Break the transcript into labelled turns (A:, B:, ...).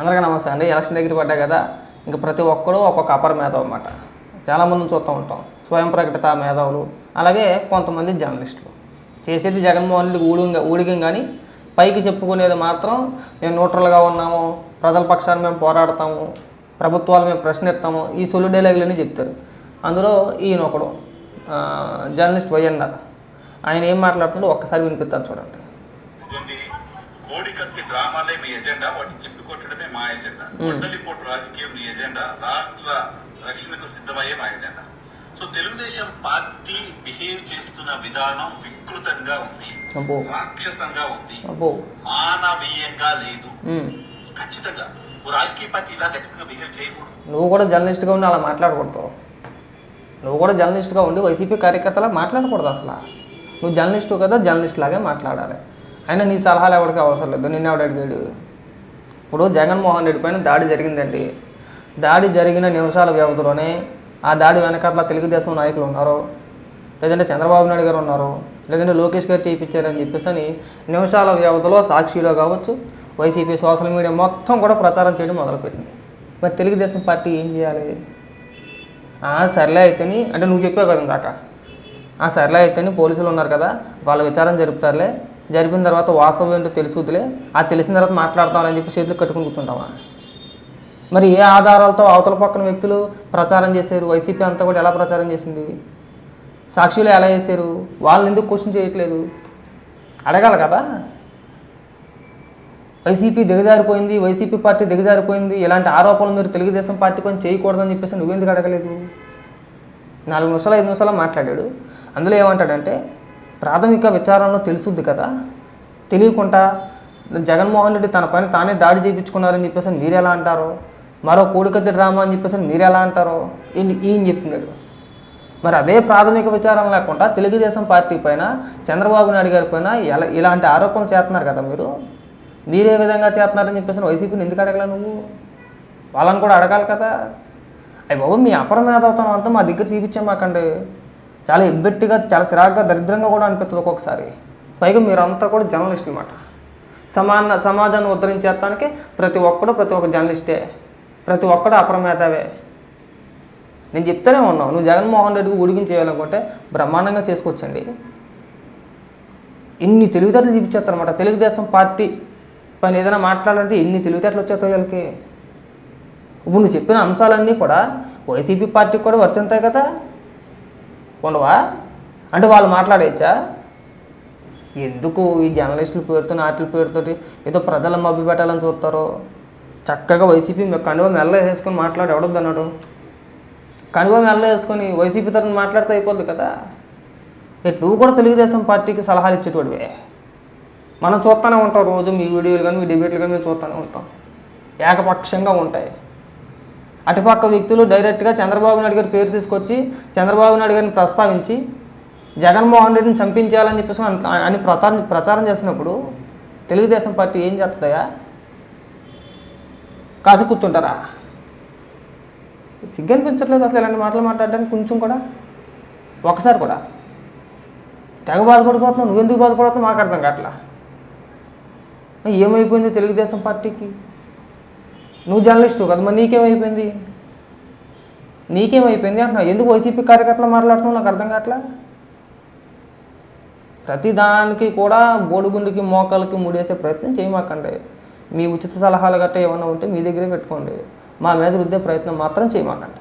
A: అందరికీ నమస్తే అండి. ఎలక్షన్ దగ్గర పడ్డాయి కదా. ఇంకా ప్రతి ఒక్కరూ ఒక్కొక్క అపర మేధావు అనమాట చాలామందిని చూస్తూ ఉంటాం. స్వయం ప్రకటిత మేధావులు. అలాగే కొంతమంది జర్నలిస్టులు. చేసేది జగన్మోహన్ రెడ్డి ఊడిగా ఊడిగం కానీ పైకి చెప్పుకునేది మాత్రం మేము న్యూట్రల్గా ఉన్నాము. ప్రజల పక్షాన్ని మేము పోరాడతాము. ప్రభుత్వాలు మేము ప్రశ్నిస్తాము. ఈ సొలు డైలాగులన్నీ చెప్తారు. అందులో ఈయన ఒకడు జర్నలిస్ట్ వైఎన్ఆర్ ఆయన ఏం మాట్లాడుతుందో ఒక్కసారి వినిపిస్తారు చూడండి
B: ఉంది కోడికత్తి డ్రామాలే మీ ఎజెండా వాటిని తిప్పికొట్టడమే మా ఎజెండా కొండలిపోటు రాజకీయం మీ ఎజెండా రాష్ట్ర రక్షణకు సిద్ధమయ్యే మా agenda so Telugu Desam party behave చేస్తున్న విధానం వికృతంగా ఉంది.
A: అబ్బో.
B: రాక్షసంగా ఉంది.
A: అబ్బో.
B: మానవీయంగా లేదు.
A: ఉమ్.
B: ఖచ్చితంగా. ఓ రాజకీయ పార్టీ ఇలా ఖచ్చితంగా బిహేవ్ చేయకూడదు.
A: నువ్వు కూడా జర్నలిస్ట్గా ఉండి అలా మాట్లాడకూడదు. నువ్వు కూడా జర్నలిస్ట్గా ఉండి వైసీపీ కార్యకర్తలా మాట్లాడకూడదు అసలు. నువ్వు జర్నలిస్టు కదా జర్నలిస్ట్ లాగే మాట్లాడాలి. అయినా నీ సలహాలు ఎవరికి అవసరం లేదు. నిన్న ఎవడు అడిగాడు? ఇప్పుడు జగన్మోహన్ రెడ్డి పైన దాడి జరిగిందండి. దాడి జరిగిన నిమిషాల వ్యవధిలోనే ఆ దాడి వెనకాల తెలుగుదేశం నాయకులు ఉన్నారు. లేదంటే చంద్రబాబు నాయుడు గారు ఉన్నారు. లేదంటే లోకేష్ గారు చేయించారని చెప్పేసి అని నిమిషాల వ్యవధిలో సాక్షిలో కావచ్చు వైసీపీ సోషల్ మీడియా మొత్తం కూడా ప్రచారం చేయడం మొదలుపెట్టింది. మరి తెలుగుదేశం పార్టీ ఏం చేయాలి? ఆ, సర్లే అయితేని అంటే నువ్వు చెప్పావు కదా ఇందాక. ఆ సర్లే అయితేని పోలీసులు ఉన్నారు కదా వాళ్ళ విచారం జరుపుతారులే. జరిపిన తర్వాత వాస్తవం ఏంటో తెలుసుదిలే ఆ తెలిసిన తర్వాత మాట్లాడతామని చెప్పి చేతులు కట్టుకుని కూర్చుంటామా మరి ఏ ఆధారాలతో అవతల పక్కన వ్యక్తులు ప్రచారం చేశారు? వైసీపీ అంతా కూడా ఎలా ప్రచారం చేసింది? సాక్షులు ఎలా చేశారు? వాళ్ళు ఎందుకు క్వశ్చన్ చేయట్లేదు? అడగాలి కదా. వైసీపీ దిగజారిపోయింది వైసీపీ పార్టీ దిగజారిపోయింది ఇలాంటి ఆరోపణలు మీరు తెలుగుదేశం పార్టీ పని చేయకూడదని చెప్పేసి నువ్వెందుకు అడగలేదు? నాలుగు నిమిషాలు ఐదు నిమిషాలు మాట్లాడాడు. అందులో ఏమంటాడంటే ప్రాథమిక విచారణలో తెలుసుద్ది కదా. తెలియకుండా జగన్మోహన్ రెడ్డి తన పని తానే దాడి చేయించుకున్నారని చెప్పేసి మీరు ఎలా అంటారు? మరో కోడికత్తి డ్రామా అని చెప్పేసి మీరు ఎలా అంటారు? ఈయన ఈయన చెప్తున్నాడు మరి అదే ప్రాథమిక విచారణ లేకుండా తెలుగుదేశం పార్టీ పైన చంద్రబాబు నాయుడు గారి పైన ఎలా ఇలాంటి ఆరోపణలు చేస్తున్నారు కదా మీరు? మీరే విధంగా చేస్తున్నారని చెప్పేసి వైసీపీని ఎందుకు అడగలే నువ్వు? వాళ్ళని కూడా అడగాలి కదా. అయ్యి బాబు మీ అపర మేధావుతనం అంతా మా దగ్గర చూపించాం మాకండి. చాలా ఇబ్బెట్టిగా చాలా చిరాగ్గా దరిద్రంగా కూడా అనిపిస్తుంది ఒక్కొక్కసారి. పైగా మీరంతా కూడా జర్నలిస్ట్ అనమాట సమాన సమాజాన్ని ఉద్ధరించేస్తానికి ప్రతి ఒక్కడు ప్రతి ఒక్క జర్నలిస్టే. ప్రతి ఒక్కడు అప్రమేతవే నేను చెప్తానే ఉన్నావు నువ్వు జగన్మోహన్ రెడ్డికి ఉడికించి చేయాలనుకుంటే బ్రహ్మాండంగా చేసుకోవచ్చండి ఇన్ని తెలివితేటలు చూపించేస్తారనమాట తెలుగుదేశం పార్టీ పని ఏదైనా మాట్లాడాలంటే ఎన్ని తెలివితేటలు వచ్చేస్తాయి వాళ్ళకి? ఇప్పుడు నువ్వు చెప్పిన అంశాలన్నీ కూడా వైసీపీ పార్టీకి కూడా వర్తింతాయి కదా. ఉండవా? అంటే వాళ్ళు మాట్లాడేయచ్చా ఎందుకు ఈ జర్నలిస్టుల పేరుతో నాట్ల పేరుతో ఏదో ప్రజలను మభ్య పెట్టాలని చూస్తారు? చక్కగా వైసీపీ కనువ మెల్ల వేసుకొని మాట్లాడి ఎవడొద్దు అన్నాడు కనువ మెల్ల వేసుకొని వైసీపీ తరఫున మాట్లాడితే అయిపోద్ది కదా? ఏ, నువ్వు కూడా తెలుగుదేశం పార్టీకి సలహాలు ఇచ్చేటోడివే. మనం చూస్తూనే ఉంటాం రోజు మీ వీడియోలు కానీ మీ డిబేట్లు కానీ మేము చూస్తూనే ఉంటాం. ఏకపక్షంగా ఉంటాయి. అటుపక్క వ్యక్తులు డైరెక్ట్గా చంద్రబాబు నాయుడు గారి పేరు తీసుకొచ్చి చంద్రబాబు నాయుడు గారిని ప్రస్తావించి జగన్మోహన్ రెడ్డిని చంపించాలని చెప్పేసి అని ప్రచారం ప్రచారం చేసినప్పుడు తెలుగుదేశం పార్టీ ఏం చేస్తుందా కాసు కూర్చుంటారా? సిగ్గనిపించట్లేదు అసలు ఇలాంటి మాటలు మాట్లాడడానికి కొంచెం కూడా. ఒకసారి కూడా. తెగ బాధపడిపోతున్నావు నువ్వెందుకు బాధపడుతున్నావు మాకు అర్థం కావట్లా. ఏమైపోయింది తెలుగుదేశం పార్టీకి? నువ్వు జర్నలిస్టు కదా మరి నీకేమైపోయింది? నీకేమైపోయింది అంటున్నా ఎందుకు వైసీపీ కార్యకర్తలు మాట్లాడుతున్నావు? నాకు అర్థం కావట్లా? ప్రతి దానికి కూడా బోడిగుండుకి మోకాలకి ముడేసే ప్రయత్నం చేయమాకండి. మీ ఉచిత సలహాలు గట్రా ఏమైనా ఉంటే మీ దగ్గరే పెట్టుకోండి. మా మీద రుద్దే ప్రయత్నం మాత్రం చేయమాకండి.